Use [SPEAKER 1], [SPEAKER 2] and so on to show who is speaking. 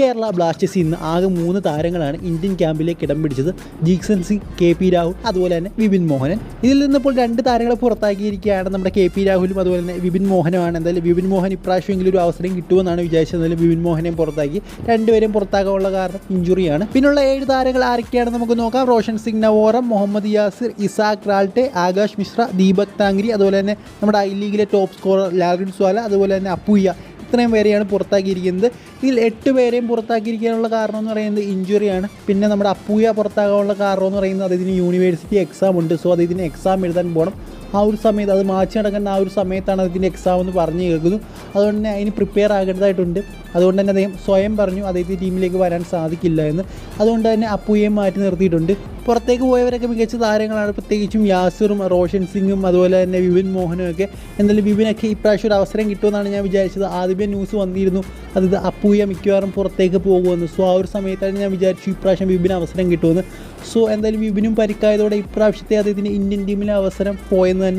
[SPEAKER 1] Kerala Blasters ഇന്ന് ആകെ മൂന്ന് താരങ്ങളാണ് ഇന്ത്യൻ ക്യാമ്പിലേക്ക് ഇടം പിടിച്ചത്. Jeakson Singh K P Rahul അതുപോലെ തന്നെ വിപിൻ മോഹനൻ. ഇതിൽ നിന്നിപ്പോൾ രണ്ട് താരങ്ങളെ പുറത്താക്കിയിരിക്കുകയാണ് നമ്മുടെ കെ പി രാഹുലും അതുപോലെ തന്നെ വിപിൻ മോഹനുമാണ്. എന്തായാലും വിപിൻ മോഹൻ ഇപ്രാവശ്യമെങ്കിലും ഒരു അവസരം കിട്ടുമെന്നാണ് വിചാരിച്ചത്. എന്തായാലും വിപിൻ മോഹനെയും പുറത്താക്കി. രണ്ടുപേരെയും പുറത്താകാനുള്ള കാരണം ഇഞ്ചുറിയാണ്. പിന്നുള്ള ഏഴ് താരങ്ങൾ ആരൊക്കെയാണെന്ന് നമുക്ക് നോക്കാം. റോഷൻ സിംഗ് നവോറം മുഹമ്മദ് യാസിർ ഇസാഖ് റാൾട്ടെ ആകാശ് മിശ്ര ദീപക് താങ്കരി അതുപോലെ തന്നെ നമ്മുടെ ഐ ലീഗിലെ ടോപ്പ് സ്കോറർ ലാൽറിൻ സ്വാല അതുപോലെ തന്നെ അപ്പുയ്യ ഇത്രയും പേരെയാണ് പുറത്താക്കിയിരിക്കുന്നത്. ഇതിൽ എട്ട് പേരെയും പുറത്താക്കിയിരിക്കാനുള്ള കാരണം എന്ന് പറയുന്നത് ഇഞ്ചുറിയാണ് പിന്നെ നമ്മുടെ അപ്പൂയ പുറത്താകാനുള്ള കാരണം എന്ന് പറയുന്നത് അതിന് യൂണിവേഴ്സിറ്റി എക്സാം ഉണ്ട്. സോ അത് ഇതിന് എക്സാം എഴുതാൻ പോകണം ആ ഒരു സമയത്ത് അത് മാച്ച് നടക്കുന്ന ആ ഒരു സമയത്താണ് അതിന്റെ എക്സാം എന്ന് പറഞ്ഞു കേൾക്കുന്നു. അതുകൊണ്ട് തന്നെ അതിന് പ്രിപ്പയർ ആകേണ്ടതായിട്ടുണ്ട്. അതുകൊണ്ട് തന്നെ അദ്ദേഹം സ്വയം പറഞ്ഞു അദ്ദേഹത്തെ ടീമിലേക്ക് വരാൻ സാധിക്കില്ല എന്ന്. അതുകൊണ്ട് തന്നെ അപ്പുയെ മാറ്റി നിർത്തിയിട്ടുണ്ട്. പുറത്തേക്ക് പോയവരൊക്കെ മികച്ച താരങ്ങളാണ്. പ്രത്യേകിച്ചും യാസിറും റോഷൻ സിംഗും അതുപോലെ തന്നെ വിപിൻ മോഹനും ഒക്കെ. എന്തായാലും വിപിനൊക്കെ ഇപ്രാവശ്യം ഒരു അവസരം കിട്ടുമെന്നാണ് ഞാൻ വിചാരിച്ചത്. ആദ്യമേ ന്യൂസ് വന്നിരുന്നു. അത് അപ്പൂയ മിക്കവാറും പുറത്തേക്ക് പോകുമെന്ന്. സോ ആ ഒരു സമയത്താണ് ഞാൻ വിചാരിച്ചു ഇപ്രാവശ്യം വിപിന് അവസരം കിട്ടുമെന്ന്. സോ എന്തായാലും വിപിനും പരിക്കായതോടെ ഇപ്രാവശ്യത്തെ അദ്ദേഹത്തിന് ഇന്ത്യൻ ടീമിലെ അവസരം പോയെന്ന് തന്നെ